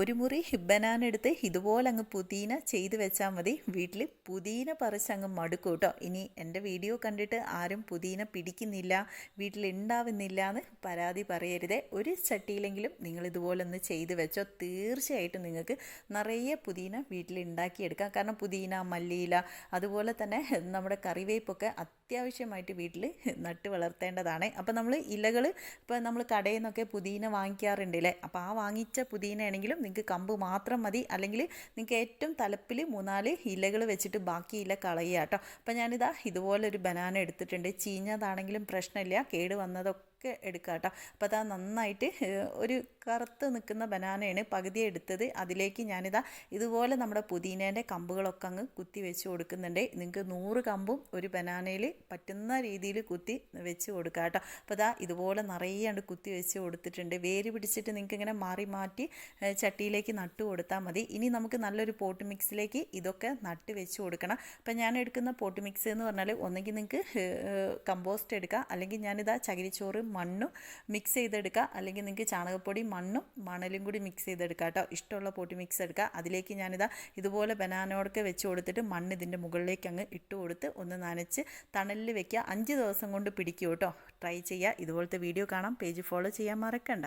ഒരു മുറി ഹിബനാനെടുത്ത് ഇതുപോലെ അങ്ങ് പുതിന ചെയ്ത് വെച്ചാൽ മതി. വീട്ടിൽ പുതിന പറിച്ച് അങ്ങ് മടുക്കും കേട്ടോ. ഇനി എന്റെ വീഡിയോ കണ്ടിട്ട് ആരും പുതിന പിടിക്കുന്നില്ല വീട്ടിൽ ഉണ്ടാവുന്നില്ല എന്ന് പരാതി പറയരുതേ. ഒരു ചട്ടിയിലെങ്കിലും നിങ്ങൾ ഇതുപോലെ ഒന്ന് ചെയ്ത് വെച്ചോ. തീർച്ചയായിട്ടും നിങ്ങൾക്ക് നിറയെ പുതിന വീട്ടിൽ ഉണ്ടാക്കിയെടുക്കാം കാരണം പുതിന മല്ലിയില അതുപോലെ തന്നെ നമ്മുടെ കറിവേപ്പൊക്കെ അത്യാവശ്യമായിട്ട് വീട്ടിൽ നട്ട് വളർത്തേണ്ടതാണ്. അപ്പോൾ നമ്മൾ ഇലകൾ ഇപ്പോൾ നമ്മൾ കടയിൽ നിന്നൊക്കെ പുതിന വാങ്ങിക്കാറുണ്ടല്ലേ? അപ്പോൾ ആ വാങ്ങിച്ച പുതിന ആണെങ്കിലും നിങ്ങൾക്ക് കമ്പ് മാത്രം മതി. അല്ലെങ്കിൽ നിങ്ങൾക്ക് ഏറ്റവും തലപ്പിൽ മൂന്നാൽ ഇലകൾ വെച്ചിട്ട് ബാക്കി ഇല കളയുക കേട്ടോ. അപ്പോൾ ഞാനിതാ ഇതുപോലെ ഒരു ബനാന എടുത്തിട്ടുണ്ട്. ചീഞ്ഞതാണെങ്കിലും പ്രശ്നമില്ല. കേട് വന്നതൊക്കെ ഒക്കെ എടുക്കുക കേട്ടോ. അപ്പോൾ അതാ നന്നായിട്ട് ഒരു കറുത്ത് നിൽക്കുന്ന ബനാനയാണ് പകുതി എടുത്തത്. അതിലേക്ക് ഞാനിതാ ഇതുപോലെ നമ്മുടെ പുതിനേന്റെ കമ്പുകളൊക്കെ അങ്ങ് കുത്തി വെച്ച് കൊടുക്കുന്നുണ്ട്. നിങ്ങൾക്ക് നൂറ് കമ്പും ഒരു ബനാനയിൽ പറ്റുന്ന രീതിയിൽ കുത്തി വെച്ച് കൊടുക്കുക കേട്ടോ. അപ്പോൾ അതാ ഇതുപോലെ നിറയെ കുത്തി വെച്ച് കൊടുത്തിട്ടുണ്ട്. വേര് പിടിച്ചിട്ട് നിങ്ങൾക്ക് ഇങ്ങനെ മാറി മാറ്റി ചട്ടിയിലേക്ക് നട്ട് കൊടുത്താൽ മതി. ഇനി നമുക്ക് നല്ലൊരു പോട്ട് മിക്സിലേക്ക് ഇതൊക്കെ നട്ട് വെച്ച് കൊടുക്കണം. അപ്പോൾ ഞാൻ എടുക്കുന്ന പോട്ട് മിക്സ് എന്ന് പറഞ്ഞാൽ ഒന്നെങ്കിൽ നിങ്ങൾക്ക് കമ്പോസ്റ്റ് എടുക്കാം. അല്ലെങ്കിൽ ഞാനിതാ ചകിരിച്ചോറ് മണ്ണും മിക്സ് ചെയ്തെടുക്കുക. അല്ലെങ്കിൽ നിങ്ങൾക്ക് ചാണകപ്പൊടി മണ്ണും മണലും കൂടി മിക്സ് ചെയ്തെടുക്കുക കേട്ടോ. ഇഷ്ടമുള്ള പൊടി മിക്സ് എടുക്കുക. അതിലേക്ക് ഞാനിതാ ഇതുപോലെ ബനാനോടൊക്കെ വെച്ച് കൊടുത്തിട്ട് മണ്ണ് ഇതിന്റെ മുകളിലേക്ക് അങ്ങ് ഇട്ട് കൊടുത്ത് ഒന്ന് നനച്ച് തണലിൽ വെക്കുക. അഞ്ച് ദിവസം കൊണ്ട് പിടിക്കും കേട്ടോ. ട്രൈ ചെയ്യുക. ഇതുപോലത്തെ വീഡിയോ കാണാം. പേജ് ഫോളോ ചെയ്യാൻ മറക്കണ്ട.